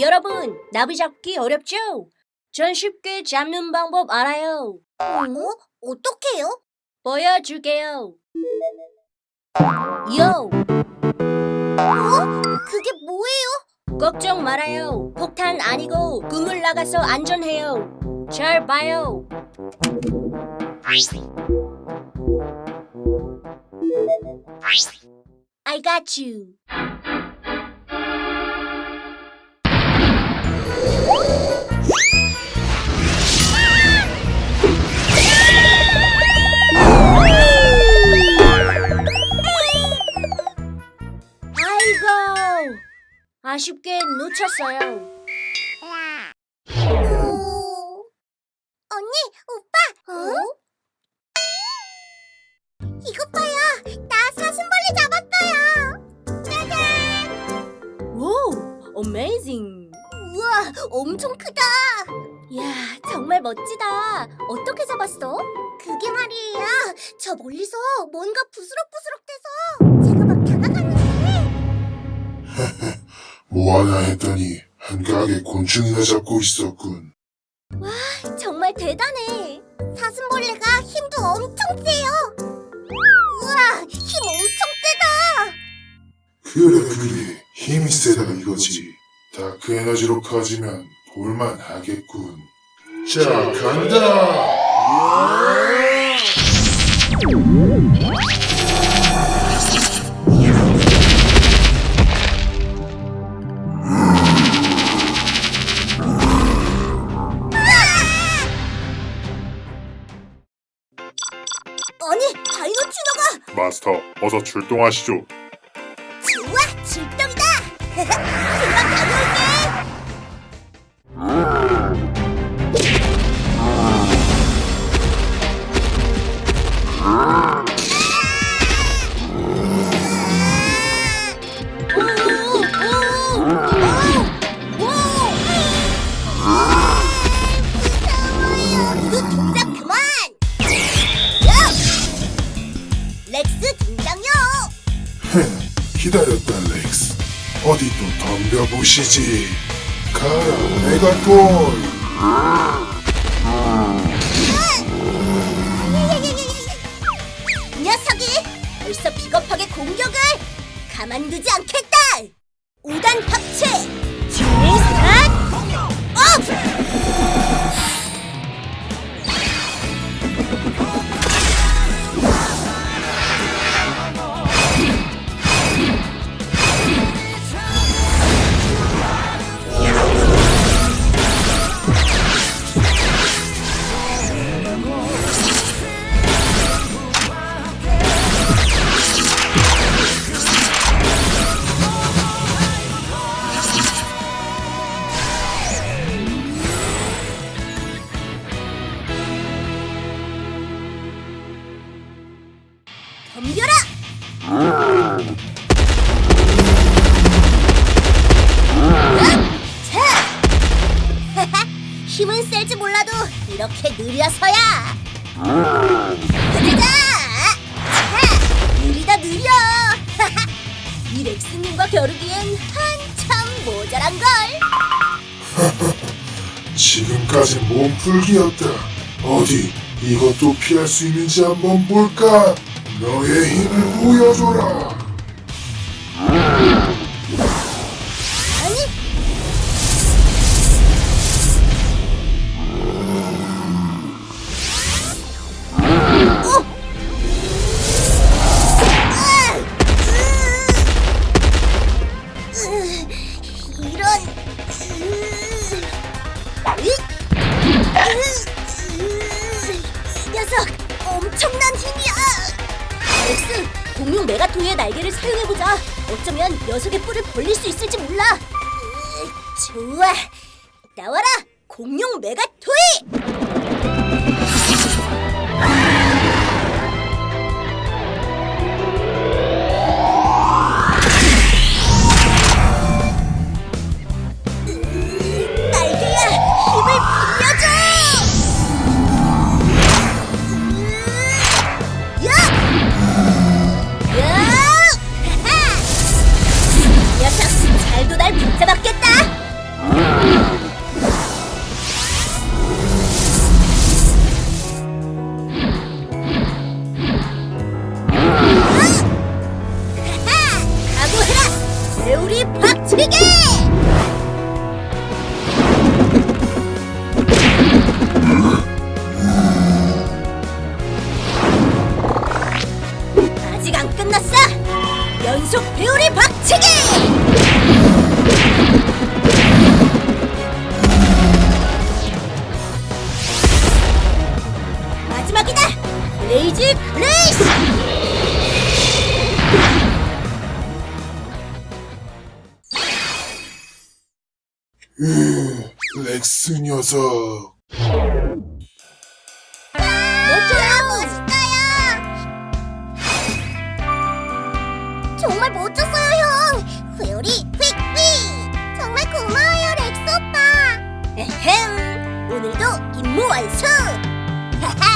여러분, 나비 잡기 어렵죠? 전 쉽게 잡는 방법 알아요. 어? 어떡해요? 보여줄게요. 요, 그게 뭐예요? 걱정 말아요. 폭탄 아니고 그물 나가서 안전해요. 잘 봐요. I got you. 아쉽게 놓쳤어요. 오... 언니, 오빠! 어? 이것 봐요! 나 사슴벌레 잡았어요! 짜잔! 오, amazing. 우와, 엄청 크다! 야, 정말 멋지다. 어떻게 잡았어? 그게 말이에요. 저 멀리서 뭔가 부스럭부스럭대서 뭐하나 했더니 한가하게 곤충이나 잡고 있었군. 정말 대단해. 사슴벌레가 힘도 엄청 세요. 우와, 힘 엄청 세다. 그래 그래 힘이 세다 이거지. 다크 에너지로 커지면 볼만 하겠군. 자 간다. 아니, 마스터 어서 출동하시죠. 좋아, 출동이다. 금방 다녀올게. 기다렸다 렉스. 어디 또 덤벼보시지. 가라 메가톨. 이 녀석이 벌써 비겁하게 공격을 가만두지 않겠 이렇게 느려서야! 가자! 자! 느리다 느려! 이 렉스님과 겨루기엔 한참 모자란 걸! 지금까지 몸풀기였다. 어디 이것도 피할 수 있는지 한번 볼까? 너의 힘을 보여줘라. 날개를 사용해보자. 어쩌면 녀석의 뿔을 벌릴 수 있을지 몰라. 으, 좋아. 나와라. 공룡 메가 토이 널 붙잡았겠다! 아직 안 끝났어! 연속 배우리 박치기! 베이직 레이스! 으, 렉스 녀석. 멋져요! 멋있어요! 정말 멋졌어요, 형! 회오리 휙휙! 정말 고마워요, 렉스 오빠! 에헴, 오늘도 임무 완성!